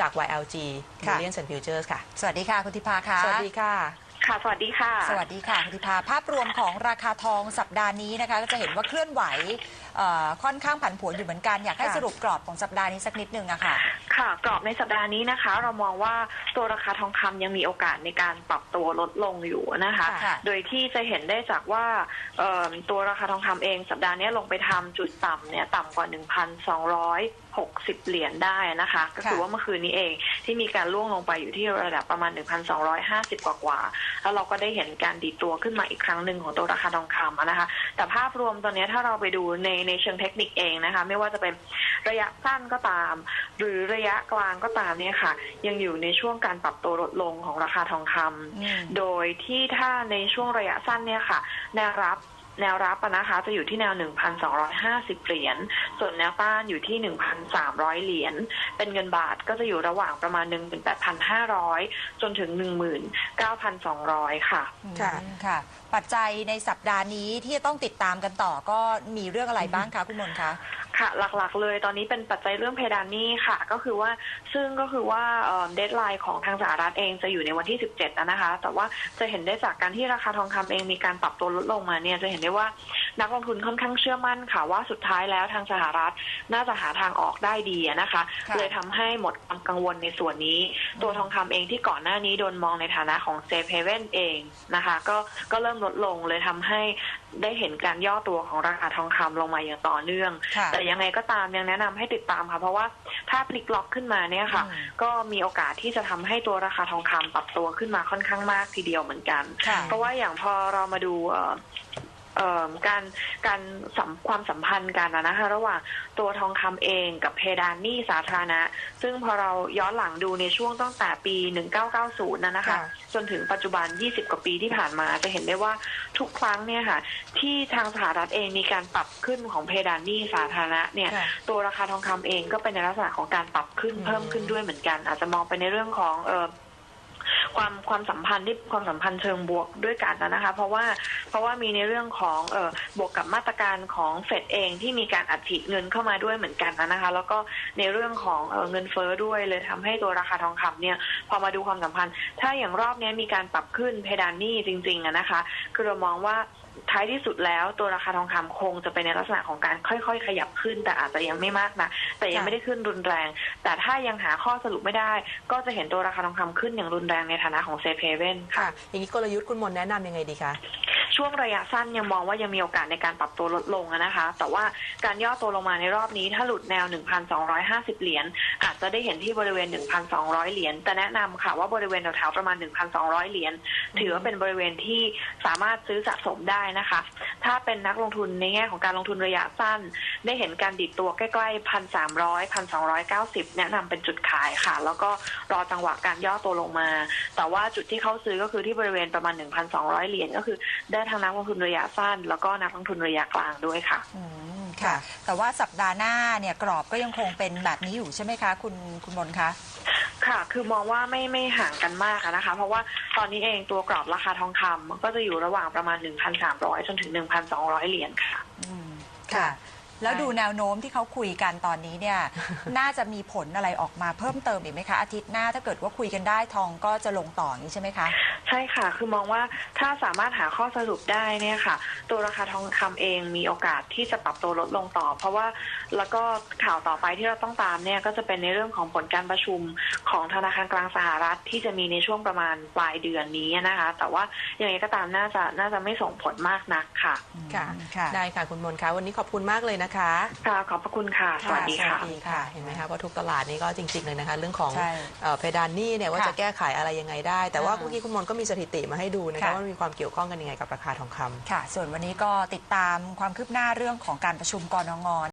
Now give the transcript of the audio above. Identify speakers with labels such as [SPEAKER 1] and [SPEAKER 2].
[SPEAKER 1] จาก YLG
[SPEAKER 2] ค่ะ
[SPEAKER 1] Millions and Futures ค่ะ
[SPEAKER 2] สวัสดีค่ะคุณธิพาค่ะ
[SPEAKER 1] สวัสดีค่ะ
[SPEAKER 3] ค่ะ สวัสดีค่ะ
[SPEAKER 2] สวัสดีค่ะคุณธิพาภาพรวมของราคาทองสัปดาห์นี้นะคะ ก็จะเห็นว่าเคลื่อนไหวเอ่อค่อนข้างผันผวนอยู่เหมือนกัน อยากให้
[SPEAKER 1] ค่ะ
[SPEAKER 2] สรุปกรอบของสัปดาห์นี้สักนิดนึงอะค่ะ
[SPEAKER 3] ค่ะกรอบในสัปดาห์นี้นะคะ เรามองว่าตัวราคาทองคำยังมีโอกาสในการปรับตัวลดลงอยู่นะคะ
[SPEAKER 2] ค่ะ
[SPEAKER 3] โดยที่จะเห็นได้จากว่าเอิ่มตัวราคาทองคำเองสัปดาห์นี้ลงไปทำจุดต่ำเนี่ยต่ำกว่า 1,260 เหรียญได้นะคะ ก็คือว่าเมื่อคืนนี้เองที่มีการล่วงลงไปอยู่ที่ระดับประมาณ 1,250 กว่ากว่าๆแล้วเราก็ได้เห็นการดีดตัวขึ้นมาอีกครั้งหนึ่งของตัวราคาทองคำอะนะคะ แต่ภาพรวมตอนนี้ถ้าเราไปดูในในเชิงเทคนิคเองนะคะ ไม่ว่าจะเป็นระยะสั้นก็ตาม หรือระยะกลางก็ตามเนี่ยค่ะ ยังอยู่ในช่วงการปรับตัวลดลงของราคาทองคำ
[SPEAKER 2] อืม
[SPEAKER 3] โดยที่ถ้าในช่วงระยะสั้นเนี่ยค่ะแนวรับแนวรับอะนะคะจะอยู่ที่แนว 1,250 เหรียญ ส่วนแนวต้านอยู่ที่ 1,300 เหรียญ เป็นเงินบาทก็จะอยู่ระหว่างประมาณ 18,500 จนถึง 19,200 ค่ะ
[SPEAKER 1] ค่ะ
[SPEAKER 2] อืมค่ะ ปัจจัยในสัปดาห์นี้ที่จะต้องติดตามกันต่อก็มีเรื่องอะไรบ้างคะ คุณมนต์คะ
[SPEAKER 3] ค่ะหลักๆ เลยตอนนี้เป็นปัจจัยเรื่องเพดานหนี้ค่ะ ก็คือว่าซึ่งก็คือว่าเดทไลน์ของทางสหรัฐเองจะอยู่ในวันที่ 17นะนะคะ แต่ว่าจะเห็นได้จากการที่ราคาทองคำเองมีการปรับตัวลดลงมาเนี่ยจะเห็นได้ว่า นักลงทุนค่อนข้างเชื่อมั่นค่ะว่าสุดท้ายแล้วทางสหรัฐน่าจะหาทางออกได้ดีอะนะคะ
[SPEAKER 2] ค่ะ
[SPEAKER 3] เลยทำให้หมดความกังวลในส่วนนี้ ตัวทองคำเองที่ก่อนหน้านี้โดนมองในฐานะของเซฟเฮเว่นเองนะคะ ก็ก็เริ่มลดลงเลยทำให้ได้เห็นการย่อตัวของราคาทองคำลงมาอย่างต่อเนื่อง
[SPEAKER 2] ค่ะ
[SPEAKER 3] แต่ยังไงก็ตามยังแนะนำให้ติดตามค่ะ เพราะว่าถ้าพลิกล็อกขึ้นมาเนี่ยค่ะ
[SPEAKER 2] อืม
[SPEAKER 3] ก็มีโอกาสที่จะทำให้ตัวราคาทองคำปรับตัวขึ้นมาค่อนข้างมากทีเดียวเหมือนกัน
[SPEAKER 2] ค่ะ
[SPEAKER 3] เพราะว่าอย่างพอเรามาดูเอ่อเอ่อ การการสัมความสัมพันธ์กันอะนะคะระหว่างตัวทองคำเองกับเพดานหนี้สาธารณะ ซึ่งพอเราย้อนหลังดูในช่วงตั้งแต่ปี 1990นะนะคะ
[SPEAKER 2] ค่ะ
[SPEAKER 3] จนถึงปัจจุบัน 20 กว่าปีที่ผ่านมาจะเห็นได้ว่าทุกครั้งเนี่ยค่ะที่ทางสหรัฐเองมีการปรับขึ้นของเพดานหนี้สาธารณะเนี่ย
[SPEAKER 2] ค่ะ
[SPEAKER 3] ตัวราคาทองคำเองก็เป็นในลักษณะของการปรับขึ้น
[SPEAKER 1] อืม
[SPEAKER 3] เพิ่มขึ้นด้วยเหมือนกัน อาจจะมองไปในเรื่องของเออ ความความสัมพันธ์ที่ความสัมพันธ์เชิงบวกด้วยกันนะคะ เพราะว่าเพราะว่ามีในเรื่องของเออบวกกับมาตรการของเฟดเองที่มีการอัดฉีดเงินเข้ามาด้วยเหมือนกันนะคะ แล้วก็ในเรื่องของเออเงินเฟ้อด้วยเลยทำให้ตัวราคาทองคำเนี่ยพอมาดูความสัมพันธ์ ถ้าอย่างรอบนี้มีการปรับขึ้นเพดานหนี้จริงๆนะคะ คือเรามองว่า ท้ายที่สุดแล้วตัวราคาทองคำคงจะไปในลักษณะของการค่อย ๆ ขยับขึ้น แต่อาจจะยังไม่มากนะแต่ยังไม่ได้ขึ้นรุนแรง แต่ถ้ายังหาข้อสรุปไม่ได้ ก็จะเห็นตัวราคาทองคำขึ้นอย่างรุนแรงในฐานะของเซฟเฮเว่นค่ะ
[SPEAKER 1] อย่างนี้กลยุทธ์คุณมนแนะนำยังไงดีคะ
[SPEAKER 3] ช่วงระยะสั้นยังมองว่ายังมีโอกาสในการปรับตัวลดลงนะคะ แต่ว่าการย่อตัวลงมาในรอบนี้ถ้าหลุดแนว 1,250 เหรียญอาจจะได้เห็นที่บริเวณ 1,200 เหรียญแต่แนะนำค่ะว่าบริเวณแถวๆประมาณ 1,200 เหรียญถือว่าเป็นบริเวณที่สามารถซื้อสะสมได้นะคะ ถ้าเป็นนักลงทุนในแง่ของการลงทุนระยะสั้น ได้เห็นการดิดตัวใกล้ๆ 1,300 1,290 แนะนำเป็นจุดขายค่ะ แล้วก็รอจังหวะการย่อตัวลงมา แต่ว่าจุดที่เขาซื้อก็คือที่บริเวณประมาณ 1,200 เหรียญก็คือได้ทั้งนักลงทุนระยะสั้น แล้วก็นักลงทุนระยะกลางด้วยค่ะ
[SPEAKER 2] อืมค่ะ แต่ว่าสัปดาห์หน้าเนี่ยกรอบก็ยังคงเป็นแบบนี้อยู่ใช่ไหมคะคุณคุณมนต์คะ
[SPEAKER 3] ค่ะ คือมองว่าไม่ไม่ห่างกันมากอะนะคะ เพราะว่าตอนนี้เองตัวกรอบราคาทองคำมันก็จะอยู่ระหว่างประมาณ 1,300 จนถึง 1,200 เหรียญค่ะ
[SPEAKER 2] อืมค่ะ แล้ว
[SPEAKER 1] ใช่
[SPEAKER 2] ดูแนวโน้มที่เขาคุยกันตอนนี้เนี่ย น่าจะมีผลอะไรออกมาเพิ่มเติมอีกไหมคะ อาทิตย์หน้าถ้าเกิดว่าคุยกันได้ทองก็จะลงต่ออย่างนี้ใช่ไหมคะ
[SPEAKER 3] ใช่ค่ะ คือมองว่าถ้าสามารถหาข้อสรุปได้เนี่ยค่ะ ตัวราคาทองคำเองมีโอกาสที่จะปรับตัวลดลงต่อ เพราะว่าแล้วก็ข่าวต่อไปที่เราต้องตามเนี่ยก็จะเป็นในเรื่องของผลการประชุมของธนาคารกลางสหรัฐที่จะมีในช่วงประมาณปลายเดือนนี้นะคะ แต่ว่าอย่างไรก็ตามน่าจะน่าจะไม่ส่งผลมากนักค่ะ
[SPEAKER 1] ค่ะ
[SPEAKER 2] ค่ะ
[SPEAKER 1] ได้ค่ะคุณมนต์คะวันนี้ขอบคุณมากเลยนะคะ
[SPEAKER 3] ค่ะขอบพระคุณค่ะ สวัสดีค่ะ
[SPEAKER 2] สวัสดี
[SPEAKER 1] ค่ะ เห็นไหมคะว่าทุกตลาดนี่ก็จริง ๆ เลยนะคะ เรื่องของ
[SPEAKER 2] ใช่
[SPEAKER 1] เอ่อเพดานหนี้เนี่ยว่า
[SPEAKER 2] ค่ะ
[SPEAKER 1] จะแก้ไขอะไรยังไงได้ แต่ว่า
[SPEAKER 2] อ่า
[SPEAKER 1] เมื่อกี้คุณมนต์ก็มีสถิติมาให้ดูนะคะ
[SPEAKER 2] ค่ะ
[SPEAKER 1] ว่ามีความเกี่ยวข้องกันยังไงกับราคาทองคำ
[SPEAKER 2] ค่ะ ส่วนวันนี้ก็ติดตามความคืบหน้าเรื่องของการประชุมกรงง